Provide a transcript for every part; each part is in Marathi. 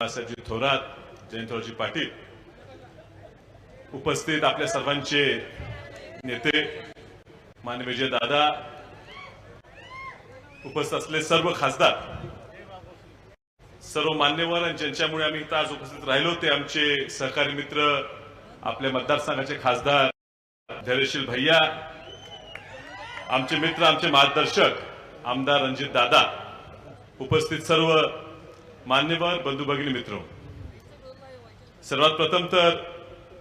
बाळासाहेबजी थोरात जयंतरावजी पाटील उपस्थित आपल्या सर्वांचे नेते मानवीजय दादा उपस्थित असले सर्व खासदार सर्व मान्यवर आणि ज्यांच्यामुळे आम्ही इथं आज उपस्थित राहिलो ते आमचे सहकारी मित्र आपल्या मतदारसंघाचे खासदार धैर्यशील भैया आमचे मित्र आमचे मार्गदर्शक आमदार रणजित दादा उपस्थित सर्व मान्यवर बंधू भगिनी मित्र सर्वात प्रथम तर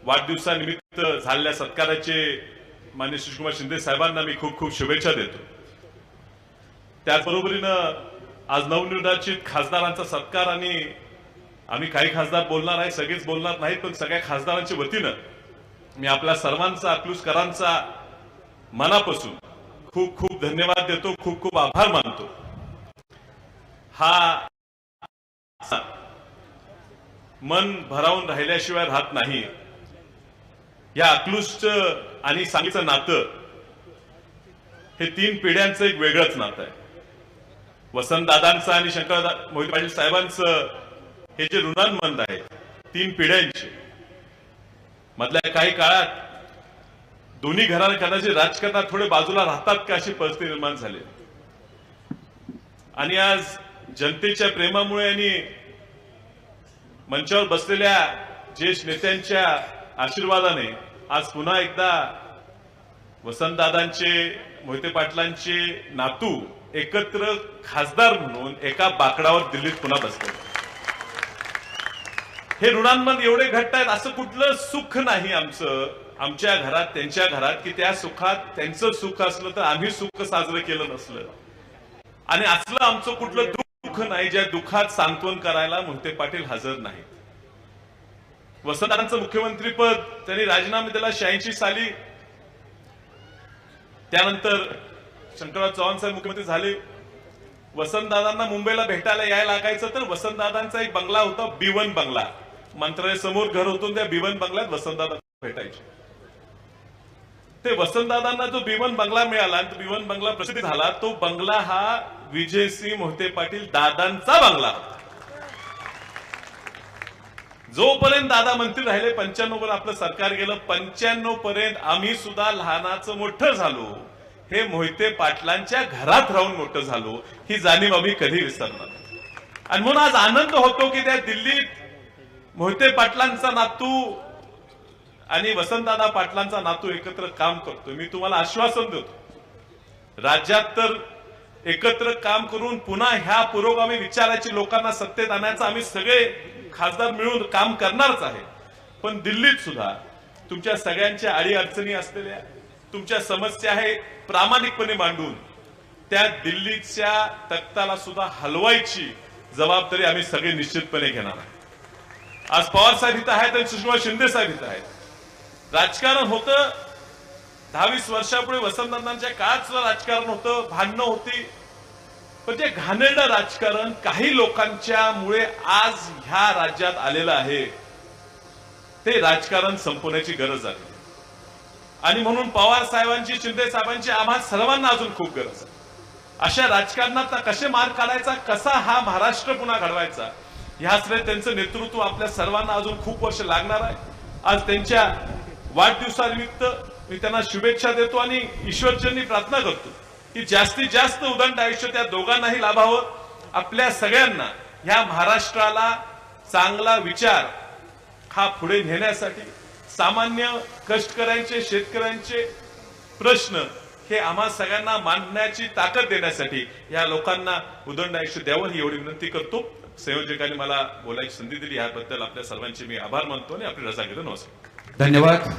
वाढदिवसानिमित्त झालेल्या सत्काराचे मान्य सुशीलकुमार शिंदे साहेबांना मी खूप खूप शुभेच्छा देतो. त्याचबरोबरीनं आज नवनिर्वाचित खासदारांचा सत्कार आणि आम्ही काही खासदार बोलणार आहे सगळेच बोलणार नाहीत पण सगळ्या खासदारांच्या वतीनं मी आपल्या सर्वांचा अकलूसकरांचा मनापासून खूप खूप धन्यवाद देतो खूप खूप आभार मानतो. हा मन भरावून राहिल्याशिवाय राहत नाही. या अकलूसचं आणि सांगलीचं नातं हे तीन पिढ्यांचं एक वेगळंच नातं आहे. वसंतदादांचं आणि शंकर मोहित पाटील साहेबांचं हे जे ऋणांमंद आहे तीन पिढ्यांचे. मधल्या काही काळात दोन्ही घराने कदाचित राजकारणात थोडे बाजूला राहतात का अशी परिस्थिती निर्माण झाली. आणि आज जनतेच्या प्रेमामुळे आणि मंचावर बसलेल्या ज्येष्ठ नेत्यांच्या आशीर्वादाने आज पुन्हा एकदा वसंतदादांचे मोहिते पाटलांचे नातू एकत्र खासदार म्हणून एका बाकडावर दिल्लीत पुन्हा बसले. हे ऋणांमध्ये एवढे घट्ट आहेत असं कुठलं सुख नाही आमचं. आमच्या घरात त्यांच्या घरात की त्या सुखात त्यांचं सुख असलं तर आम्ही सुख साजरं केलं नसलं. आणि असलं आमचं कुठलं दुःख नाही ज्या दुःखात सांत्वन करायला मोहिते पाटील हजर नाहीत. वसंतदादांचं मुख्यमंत्रीपद त्यांनी राजीनामा दिला शहाऐंशी साली. त्यानंतर शंकरराव चव्हाण साहेब मुख्यमंत्री झाले. वसंतदादांना मुंबईला भेटायला यायला लागायचं तर वसंतदादांचा एक बंगला होता बिवन बंगला. मंत्रालय समोर घर होतं त्या बिवन बंगल्यात वसंतदादा भेटायचे. ते वसंतदादांना जो बिवन बंगला मिळाला आणि बंगला प्रसिद्ध झाला तो बंगला हा विजयसिंह मोहिते पाटील दादांचा बंगला. होता जोपर्यंत दादा मंत्री राहिले पंच्याण्णव पर्यंत आपलं सरकार गेलं पंच्याण्णव पर्यंत आम्ही सुद्धा लहानाचं मोठं झालो. हे मोहिते पाटलांच्या घरात राहून मोठं झालो. ही जाणीव आम्ही कधी विसरणार आणि म्हणून आज आनंद होतो की त्या दिल्लीत मोहिते पाटलांचा नातू आणि वसंतदादा पाटलांचा नातू एकत्र काम करतो मी तुम्हाला आश्वासन देतो. राज्यात तर एकत्र काम करून पुन्हा ह्या पुरोगामी विचाराची लोकांना सत्तेत आणायचं आम्ही सगळे खासदार मिळून काम करणारच आहे. पण दिल्लीत सुद्धा तुमच्या सगळ्यांच्या अडी अडचणी असलेल्या तुमच्या समस्या आहे प्रामाणिकपणे मांडून त्या दिल्लीच्या तख्ताला सुद्धा हलवायची जबाबदारी आम्ही सगळे निश्चितपणे घेणार आहे. आज पवार साहेब इथं आहेत आणि सुषमा शिंदे साहेब इथं आहेत. राजकारण होतं दहावीस वर्षापुढे वसंतदादांच्या काळात राजकारण होतं भांडणं होती. पण ते घाणेरडं राजकारण काही लोकांच्या मुळे आज ह्या राज्यात आलेलं आहे. ते राजकारण संपवण्याची गरज आहे. आणि म्हणून पवार साहेबांची शिंदे साहेबांची आम्हा सर्वांना अजून खूप गरज आहे. अशा राजकारणात कसे मार काढायचा कसा हा महाराष्ट्र पुन्हा घडवायचा ह्याकडे त्यांचं नेतृत्व आपल्या सर्वांना अजून खूप वर्ष लागणार आहे. आज त्यांच्या वाढदिवसानिमित्त मी त्यांना शुभेच्छा देतो आणि ईश्वरचरणी प्रार्थना करतो की जास्तीत जास्त उदंड आयुष्य त्या दोघांनाही लाभावं. आपल्या सगळ्यांना ह्या महाराष्ट्राला चांगला विचार हा पुढे नेण्यासाठी सामान्य कष्टकऱ्यांचे शेतकऱ्यांचे प्रश्न हे आम्हा सगळ्यांना मांडण्याची ताकद देण्यासाठी या लोकांना उदंड आयुष्य द्यावं ही एवढी विनंती करतो. संयोजकांनी मला बोलायची संधी दिली याबद्दल आपल्या सर्वांचे मी आभार मानतो आणि आपली रजा घेतो. नमस्कार. धन्यवाद.